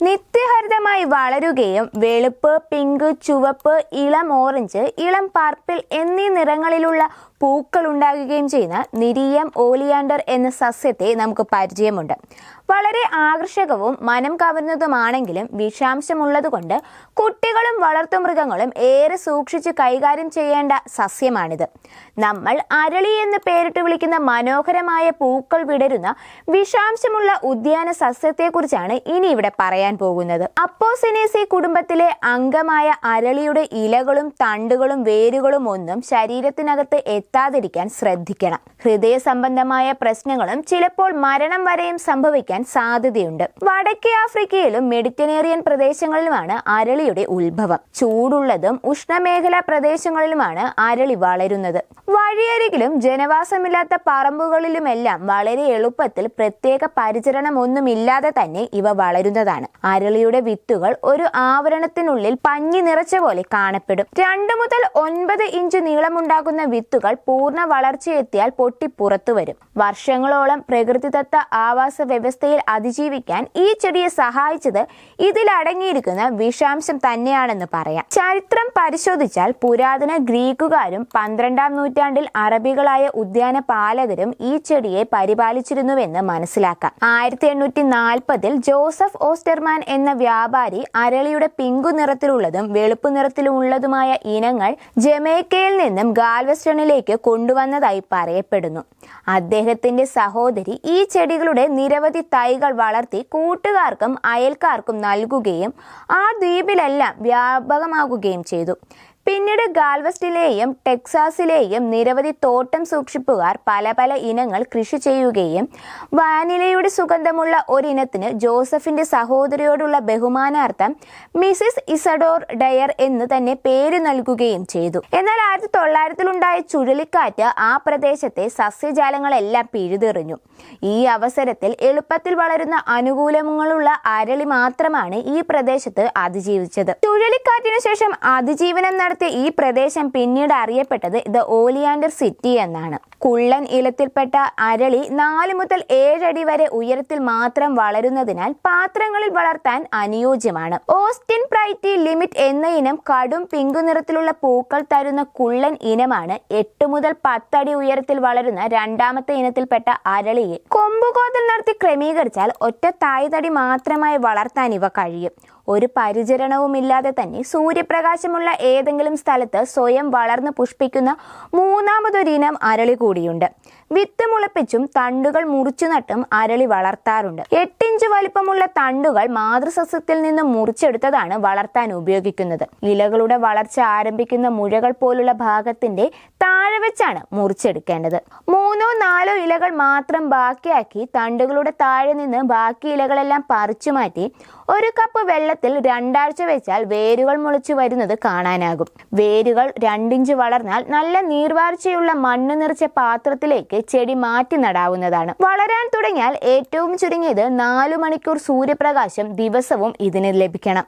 നിത്യഹരിതമായി വളരുകയും വെളുപ്പ് പിങ്ക് ചുവപ്പ് ഇളം ഓറഞ്ച് ഇളം പർപ്പിൾ എന്നീ നിറങ്ങളിലുള്ള പൂക്കൾ ഉണ്ടാകുകയും ചെയ്യുന്ന നിരീയം ഓലിയാണ്ടർ എന്ന സസ്യത്തെ നമുക്ക് പരിചയമുണ്ട്. വളരെ ആകർഷകവും മനം കവർന്നതുമാണെങ്കിലും വിഷാംശമുള്ളതുകൊണ്ട് കുട്ടികളും വളർത്തുമൃഗങ്ങളും ഏറെ സൂക്ഷിച്ച് കൈകാര്യം ചെയ്യേണ്ട സസ്യമാണിത്. നമ്മൾ അരളി എന്ന് പേരിട്ട് വിളിക്കുന്ന മനോഹരമായ പൂക്കൾ വിടരുന്ന വിഷാംശമുള്ള ഉദ്യാന സസ്യത്തെക്കുറിച്ചാണ് ഇനി ഇവിടെ പറയാൻ പോകുന്നത്. അപ്പോസിനേസി കുടുംബത്തിലെ അംഗമായ അരളിയുടെ ഇലകളും തണ്ടുകളും വേരുകളും ഒന്നും ശരീരത്തിനകത്ത് എത്താതിരിക്കാൻ ശ്രദ്ധിക്കണം. ഹൃദയ സംബന്ധമായ പ്രശ്നങ്ങളും ചിലപ്പോൾ മരണം വരെയും സംഭവിക്കാൻ സാധ്യതയുണ്ട്. വടക്കേ ആഫ്രിക്കയിലും മെഡിറ്ററേനിയൻ പ്രദേശങ്ങളിലുമാണ് അരളിയുടെ ഉത്ഭവം. ചൂടുള്ളതും ഉഷ്ണമേഖലാ പ്രദേശങ്ങളിലുമാണ് അരളി വളരുന്നത്. വഴിയരികിലും ജനവാസമില്ലാത്ത പറമ്പുകളിലുമെല്ലാം വളരെ എളുപ്പത്തിൽ പ്രത്യേക പരിചരണം ഒന്നുമില്ലാതെ തന്നെ ഇവ വളരുന്നതാണ്. അരളിയുടെ വിത്തുകൾ ഒരു ആവരണത്തിനുള്ളിൽ പഞ്ഞി നിറച്ച പോലെ കാണപ്പെടും. രണ്ടു മുതൽ ഒൻപത് ഇഞ്ച് നീളമുണ്ടാകുന്ന വിത്തുകൾ പൂർണ വളർച്ചയെത്തിയാൽ പൊട്ടി പുറത്തു വരും വർഷങ്ങളോളം പ്രകൃതിദത്ത ആവാസ വ്യവസ്ഥയിൽ അതിജീവിക്കാൻ ഈ ചെടിയെ സഹായിച്ചത് ഇതിലടങ്ങിയിരിക്കുന്ന വിഷാംശം തന്നെയാണെന്ന് പറയാം. ചരിത്രം പരിശോധിച്ചാൽ പുരാതന ഗ്രീക്കുകാരും പന്ത്രണ്ടാം നൂറ്റാണ്ടിൽ അറബികളായ ഉദ്യാന പാലകരും ഈ ചെടിയെ പരിപാലിച്ചിരുന്നുവെന്ന് മനസ്സിലാക്കാം. ആയിരത്തി എണ്ണൂറ്റി നാൽപ്പതിൽ ജോസഫ് ഓസ്റ്റർമാൻ എന്ന വ്യാപാരി അരളിയുടെ പിങ്കു നിറത്തിലുള്ളതും വെളുപ്പ് നിറത്തിലുള്ളതുമായ ഇനങ്ങൾ ജമൈക്കയിൽ നിന്നും ഗാൽവെസ്റ്റണിലേക്ക് കൊണ്ടുവന്നതായി പറയപ്പെടുന്നു. അദ്ദേഹത്തിന്റെ സഹോദരി ഈ ചെടികളുടെ നിരവധി തൈകൾ വളർത്തി കൂട്ടുകാർക്കും അയൽക്കാർക്കും നൽകുകയും ആ ദ്വീപിലെല്ലാം വ്യാപകമാകുകയും ചെയ്തു. പിന്നീട് ഗാൽവസ്റ്റിലെയും ടെക്സാസിലെയും നിരവധി തോട്ടം സൂക്ഷിപ്പുകാർ പല പല ഇനങ്ങൾ കൃഷി ചെയ്യുകയും വാനിലയുടെ സുഗന്ധമുള്ള ഒരിനത്തിന് ജോസഫിന്റെ സഹോദരിയോടുള്ള ബഹുമാനാർത്ഥം മിസിസ് ഇസഡോർ ഡയർ എന്ന് തന്നെ പേര് നൽകുകയും ചെയ്തു. എന്നാൽ ആയിരത്തി തൊള്ളായിരത്തിലുണ്ടായ ചുഴലിക്കാറ്റ് ആ പ്രദേശത്തെ സസ്യജാലങ്ങളെല്ലാം പിഴുതെറിഞ്ഞു. ഈ അവസരത്തിൽ എളുപ്പത്തിൽ വളരുന്ന അനുകൂലങ്ങളുള്ള അരളി മാത്രമാണ് ഈ പ്രദേശത്ത് അതിജീവിച്ചത്. ചുഴലിക്കാറ്റിനു ശേഷം അതിജീവനം നടത്തിയ ഈ പ്രദേശം പിന്നീട് അറിയപ്പെട്ടത് ദ ഓലിയാൻഡർ സിറ്റി എന്നാണ്. കുള്ളൻ ഇലത്തിൽപ്പെട്ട അരളി നാല് മുതൽ ഏഴടി വരെ ഉയരത്തിൽ മാത്രം വളരുന്നതിനാൽ പാത്രങ്ങളിൽ വളർത്താൻ അനുയോജ്യമാണ്. ഓസ്റ്റിൻ പ്രൈറ്റി ലിമിറ്റ് എന്ന ഇനം കടും പിങ്ക് നിറത്തിലുള്ള പൂക്കൾ തരുന്ന കുള്ളൻ ഇനമാണ് എട്ട് മുതൽ പത്തടി ഉയരത്തിൽ വളരുന്ന രണ്ടാമത്തെ ഇനത്തിൽപ്പെട്ട അരളിയെ. കൊമ്പുകോതൽ നടത്തി ക്രമീകരിച്ചാൽ ഒറ്റ തായ്തടി മാത്രമായി വളർത്താൻ ഇവ കഴിയും. ഒരു പരിചരണവുമില്ലാതെ തന്നെ സൂര്യപ്രകാശമുള്ള ഏതെങ്കിലും സ്ഥലത്ത് സ്വയം വളർന്ന് പുഷ്പിക്കുന്ന മൂന്നാമതൊരിനം അരളി കൂടിയുണ്ട് വിത്ത് മുളപ്പിച്ചും തണ്ടുകൾ മുറിച്ചു നട്ടും അരളി വളർത്താറുണ്ട്. എട്ടിഞ്ച് വലിപ്പമുള്ള തണ്ടുകൾ മാതൃസസ്യത്തിൽ നിന്ന് മുറിച്ചെടുത്തതാണ് വളർത്താൻ ഉപയോഗിക്കുന്നത്. ഇലകളുടെ വളർച്ച ആരംഭിക്കുന്ന മുഴകൾ പോലുള്ള ഭാഗത്തിന്റെ താഴെ വെച്ചാണ് മുറിച്ചെടുക്കേണ്ടത്. മൂന്നോ നാലോ ഇലകൾ മാത്രം ബാക്കിയാക്കി തണ്ടുകളുടെ താഴെ നിന്ന് ബാക്കി ഇലകളെല്ലാം പറിച്ചു മാറ്റി ഒരു കപ്പ് വെള്ളത്തിൽ രണ്ടാഴ്ച വെച്ചാൽ വേരുകൾ മുളച്ചു വരുന്നത് കാണാനാകും. വേരുകൾ രണ്ടിഞ്ച് വളർന്നാൽ നല്ല നീർവാർച്ചയുള്ള മണ്ണ് നിറച്ച പാത്രത്തിലേക്ക് ചെടി മാറ്റി നടാവുന്നതാണ്. വളരാൻ തുടങ്ങിയാൽ ഏറ്റവും ചുരുങ്ങിയത് നാലു മണിക്കൂർ സൂര്യപ്രകാശം ദിവസവും ഇതിന് ലഭിക്കണം.